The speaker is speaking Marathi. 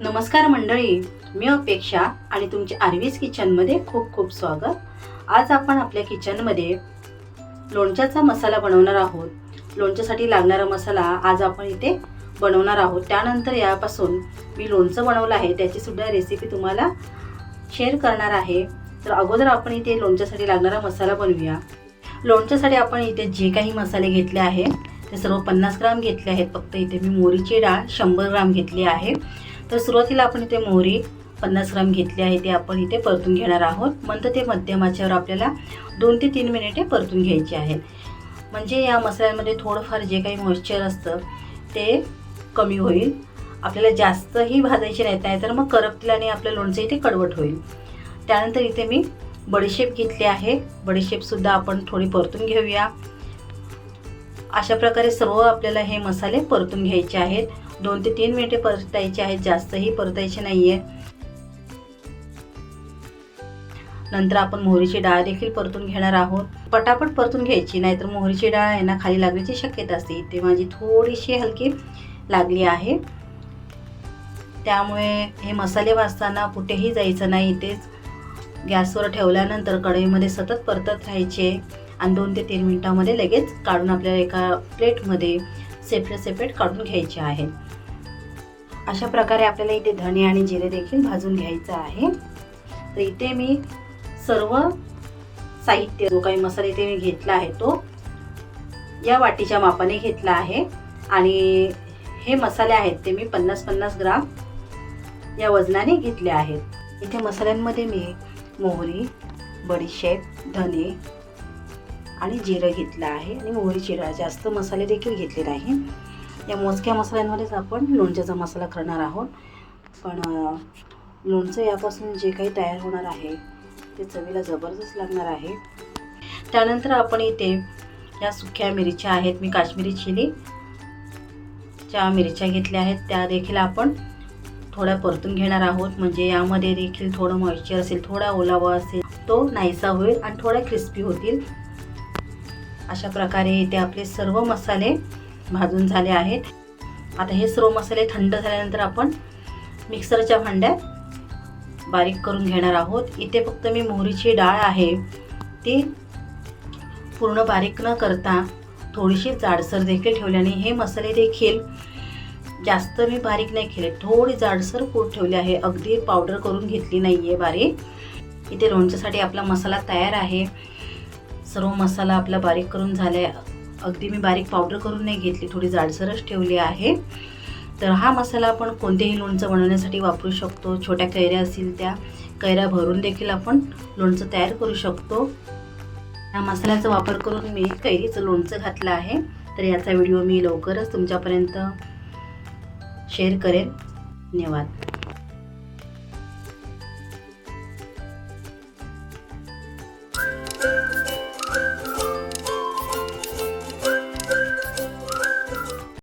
नमस्कार मंडळी मी अपेक्षा आणि तुमचे आर्वीज किचनमध्ये खूप खूप स्वागत. आज आपण आपल्या किचनमध्ये लोणच्याचा मसाला बनवणार आहोत. लोणच्यासाठी लागणारा मसाला आज आपण इथे बनवणार आहोत. त्यानंतर यापासून मी लोणचं बनवलं आहे त्याचीसुद्धा रेसिपी तुम्हाला शेअर करणार आहे. तर अगोदर आपण इथे लोणच्यासाठी लागणारा मसाला बनवूया. लोणच्यासाठी आपण इथे जे काही मसाले घेतले आहे ते सर्व पन्नास ग्राम घेतले आहेत. फक्त इथे मी मोरीची डाळ शंभर ग्राम घेतली आहे. तर सुरुवातीला आपण इथे मोहरी पन्नास ग्राम घेतली आहे ते आपण इथे परतून घेणार आहोत. नंतर ते मध्यम आचेवर आपल्याला दोन ते तीन मिनिटे परतून घ्यायचे आहेत. म्हणजे या मसाल्यामध्ये थोडंफार जे काही मॉइश्चर असतं ते कमी होईल. आपल्याला जास्तही भाजायचे नाहीत नाही तर मग करपतील आणि आपलं लोणचं इथे कडवट होईल. त्यानंतर इथे मी बडीशेप घेतली आहे. बडीशेपसुद्धा आपण थोडी परतून घेऊया. अशा प्रकारे सर्व आपल्याला हे मसाले परतून घ्यायचे आहेत. दोन ते तीन मिनिटे परतायचे आहेत जास्तही परतायचे नाही आहे नंतर आपण मोहरीची डाळ देखील परतून घेणार आहोत. पटापट परतून घ्यायची नाहीतर मोहरीची डाळ आहे ना खाली लागण्याची शक्यता असते. ते माझी थोडीशी हलकी लागली आहे. त्यामुळे हे मसाले वाचताना कुठेही जायचं नाही. इथेच गॅसवर ठेवल्यानंतर कढईमध्ये सतत परतत राहायचे. आणि दोन ते तीन मिनटामध्ये लगेच काढून आपल्याला एका प्लेटमध्ये सेपरेट सेपरेट काढून घ्यायचे आहेत. अशा प्रकारे आपल्याला इथे धणे आणि जिरे देखील भाजून घ्यायचं आहे. तर इथे मी सर्व साहित्य जो काही मसाला इथे मी घेतला आहे तो या वाटीच्या मापाने घेतला आहे. आणि हे मसाले आहेत ते मी पन्नास पन्नास ग्राम या वजनाने घेतले आहेत. इथे मसाल्यांमध्ये मी मोहरी बडीशेप धने आणि जिरं घेतलं आहे. आणि मोहरी जिरा जास्त मसाले देखील घेतले नाही. या मोजक्या मसाल्यांमध्येच आपण लोणच्याचा मसाला करणार आहोत. पण लोणचं यापासून जे काही तयार होणार आहे ते चवीला जबरदस्त लागणार आहे. त्यानंतर आपण इथे या सुक्या मिरच्या आहेत. मी काश्मीरी चिली ज्या मिरच्या घेतल्या आहेत त्या देखील आपण थोड्या परतून घेणार आहोत. म्हणजे यामध्ये देखील थोडं मॉइश्चर असेल थोडा ओलावा असेल तो नाहीसा होईल आणि थोडा क्रिस्पी होतील. अशा प्रकारे इथे आपले सर्व मसाले भाजून झाले आहेत. आता हे सर्व मसाले थंड झाल्यानंतर आपण मिक्सरच्या भांड्यात बारीक करून घेणार आहोत. इथे फक्त मी मोहरीची डाळ आहे. ती पूर्ण बारीक न करता थोडीशी जाडसर देखील ठेवल्याने हे मसाले देखील जास्त मी बारीक नाही केले. थोडी जाडसर कूट ठेवली आहे. अगदी पावडर करून घेतली नाही आहे बारीक. इथे लोणच्यासाठी आपला मसाला तयार आहे. सर्व मसाला आपला बारीक करून झाला आहे अगदी मी बारीक पावडर करून नाही घेतली थोडी जाडसरच ठेवली आहे. तर हा मसाला आपण कोणतेही लोणचं बनवण्यासाठी वापरू शकतो. छोट्या कैऱ्या असतील त्या कैऱ्या भरून देखील आपण लोणचं तयार करू शकतो. या मसाल्याचा वापर करून मी कैरीचं लोणचं घातलं आहे. तर याचा व्हिडिओ मी लवकरच तुमच्यापर्यंत शेअर करेन. धन्यवाद.